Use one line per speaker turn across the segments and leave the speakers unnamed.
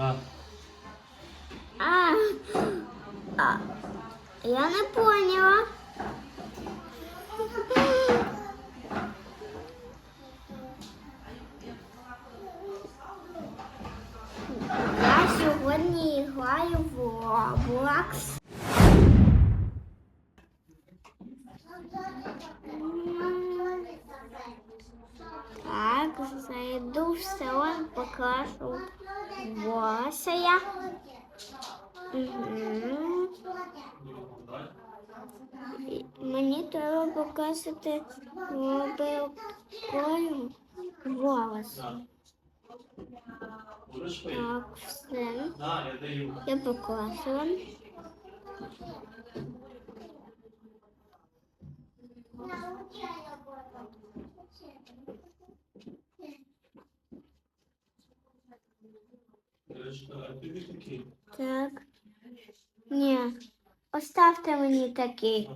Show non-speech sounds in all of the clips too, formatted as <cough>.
Да.
А, а, я не поняла. Я сьогодні граю в Roblox. Так, зайду в салон, покажу волоса я. Мгм. І Мені треба показати мобилкою волос.
Будеш пити?
Так, все.
Да, я даю.
Я показую.
Ірочка, а тобі такий?
Так. Ні. Оставте мені такий.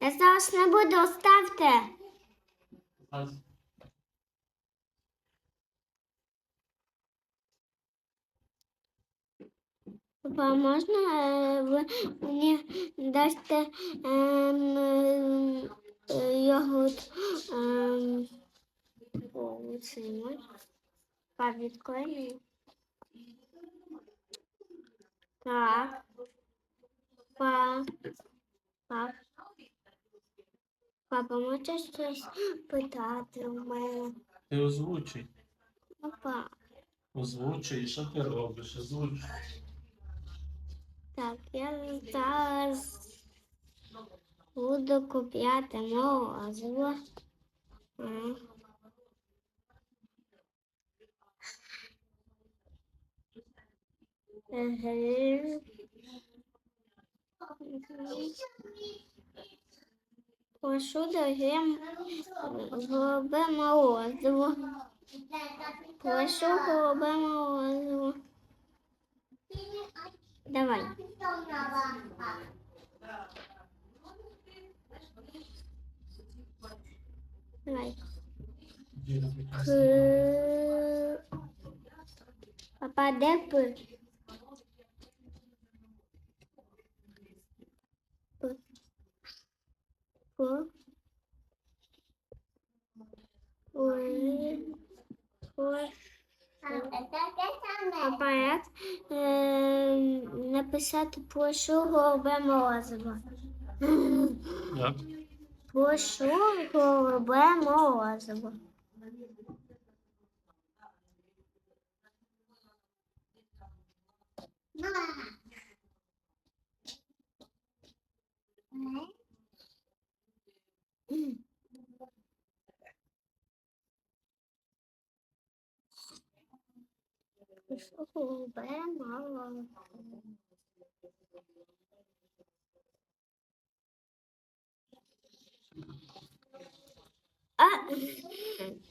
Я зараз не буду, оставте. Папа, можна е, ви мені дасте ем, е, йогурт ем, о, цей мой? Папа, відкрой. Так. Па. Пап. Папа, можеш щось питати у мене?
Ти озвучуй.
Папа.
Озвучуй, що ти робиш? Озвучуй.
Так, я зараз буду купляти морозиво. М. Мгм. Прошу дорогі голубе морозиво. Прошу голубе морозиво. Давай. Давай. П. Папа, де Ой. Ой. Папа, як е, написати голубе морозиво.
Як?
Голубе морозиво. Голубе. А,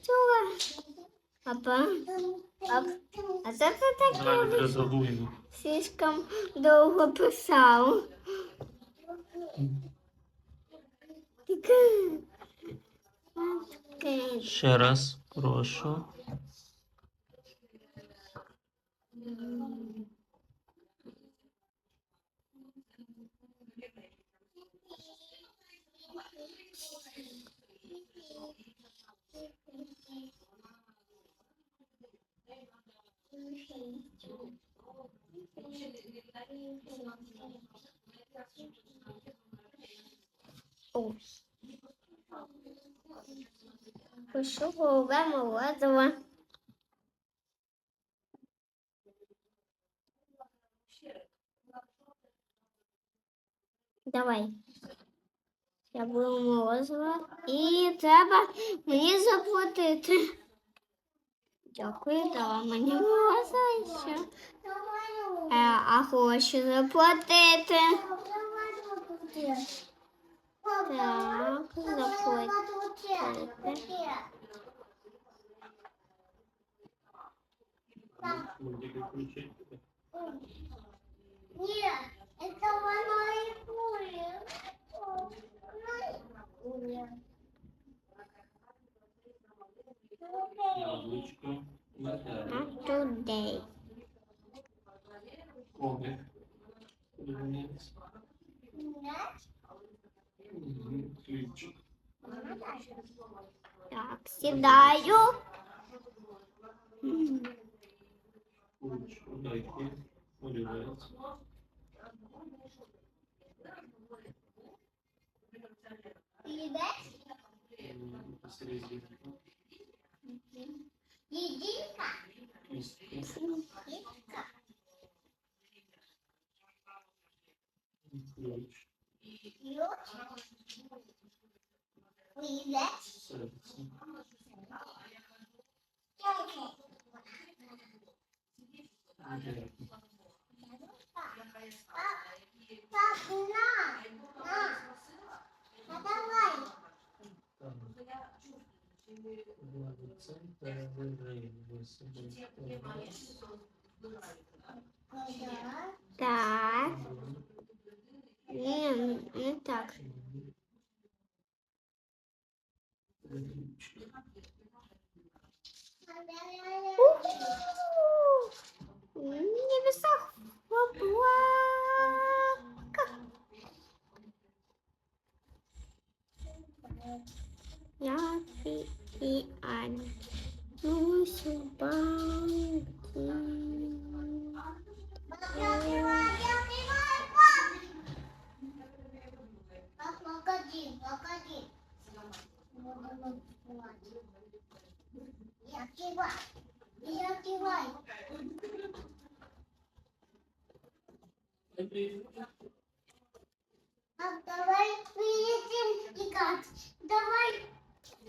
чого? Пап, а це ти таке слишком довго писав?
Ще раз, прошу.
О. Прошу голубе морозиво. Давай. Я беру морозиво і треба мені заплатити. Дякую, дала мені морозиво ще. Е, а хочу заплатити. Так, заплатити.
Будь-який
сідаю.
Единка.
Кістка.
Единка.
Ключ.
Ключ.
Серце. Дякую.
Пап, на, на. А давай.
Так.
И, и Аня. Ну, банки.
Погоди, погоди. Я киваю. Я киваю. Пап, давай поедем играть. Давай.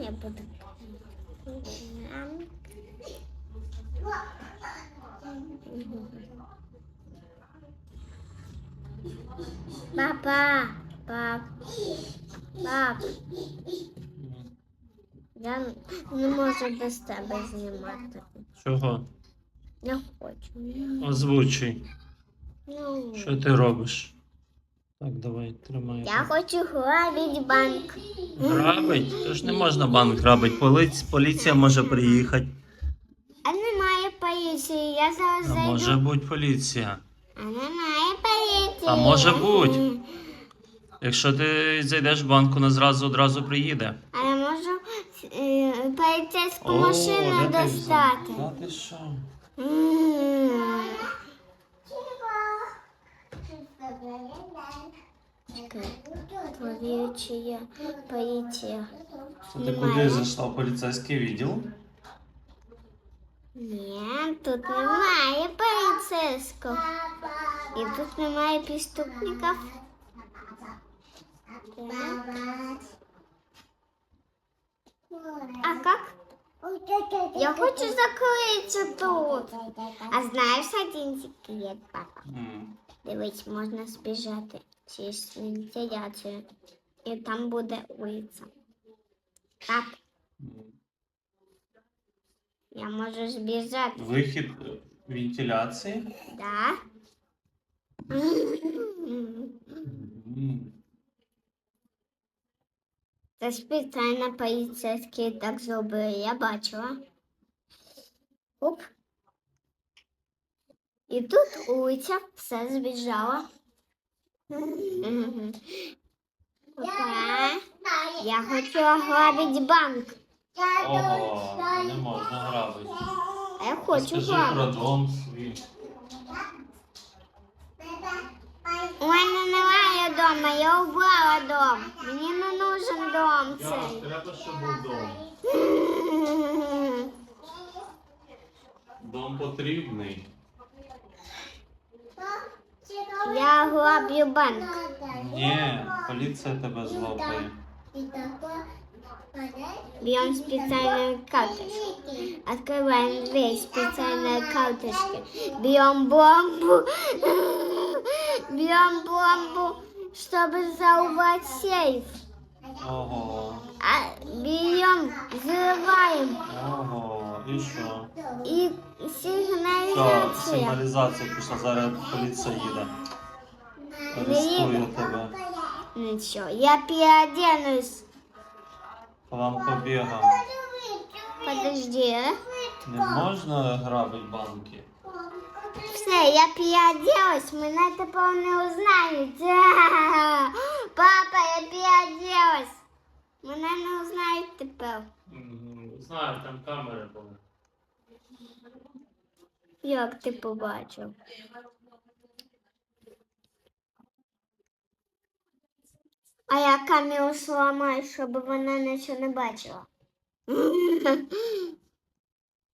Я буду. Папа, пап, пап, я не можу без тебе знімати.
Чого?
Не хочу.
Озвучуй.
Ну,
Що ти робиш? Так, давай, тримай.
я хочу грабити банк.
Грабить? Тож не можна банк грабить. Поліц... Поліція може приїхати.
А немає поліції, я зараз
А
зайду.
може бути поліція.
А немає поліції.
А може бути. Якщо ти зайдеш в банк, вона зразу одразу приїде.
А я можу е, поліцейську
О,
машину
де ти взяв?
достати.
Та ти що?
М. Чекай, Провірю, чи є поліція.
Це ти
Немає.
куди зайшла в поліцейський відділ?
Ні, тут немає поліцейського. І тут немає преступників. Так. А как? Я хочу закритися тут. А знаєш один секрет, папа?
М.
Дивись, можна збіжати через вентиляцію. І там буде вулиця. Так,
М.
я можу збіжати.
Вихід е, вентиляції.
Да?
М.
Це спеціально поліцейські так зробили, я бачила. Оп. І тут улиця все збіжала. Папа, я хочу грабити банк.
Ого, не можна грабити.
А я хочу
Скажи
грабити.
У мене немає дома, я убрала дом. Мені не нужен дом Ярош, цей. треба, щоб був дом. <laughs> Дом потрібний.
Я граблю банк.
Ні, поліція тебе злопає.
Берем специальную карточку. Открываем дверь специальной карточки. Берем бомбу. Берем бомбу, чтобы взорвать сейф.
Ого,
А берем, взрываем.
ого, І що?
И
Все,
сигнализация.
сигналізація пішла, зараз поліція їде. Арестує тебе.
Ну я переоденусь.
План побігом.
Подожди. а?
Не можна грабити банки.
Все, я переоделась, меня тепер не узнають. <laughs> Папа, я переоделась. Мене не узнають тепер.
Знаю, там камери були.
Як ти побачив? А я камеру зламаю, щоб вона нічого не бачила. <laughs>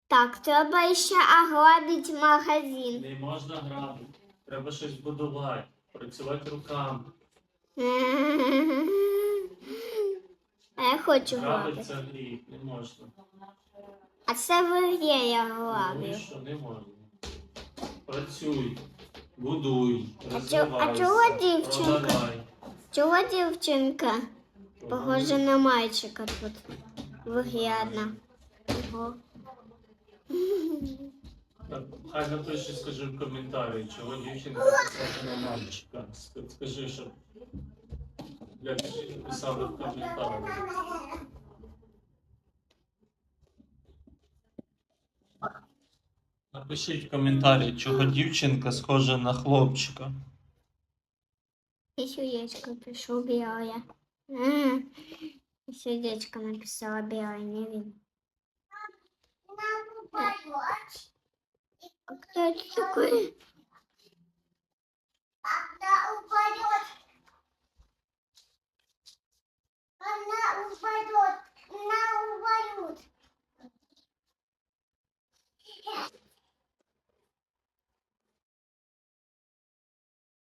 Так, треба ще ограбити магазин.
Не можна грабити. Треба щось будувати, працювати руками. <laughs>
А хочу
грабити. це гріх, не можна.
А це в грі я
Ну і що, не можна. Працюй, будуй,
А чо- а чого дівчинка?
продавай.
Чого дівчинка? Похоже на мальчика тут. Виглядна. Ого.
Так, Хай напиши, скажи в коментарі, чого дівчинка писати на мальчика. Ск- Скажи, щоб для дівчинки писали в коментарі. Напишіть в коментарі, чого дівчинка схожа на хлопчика.
Сердечко пишу. М, Сердечко написала белое, не видно. А кто это такой?
Когда упадет Она упадет. Она упадет.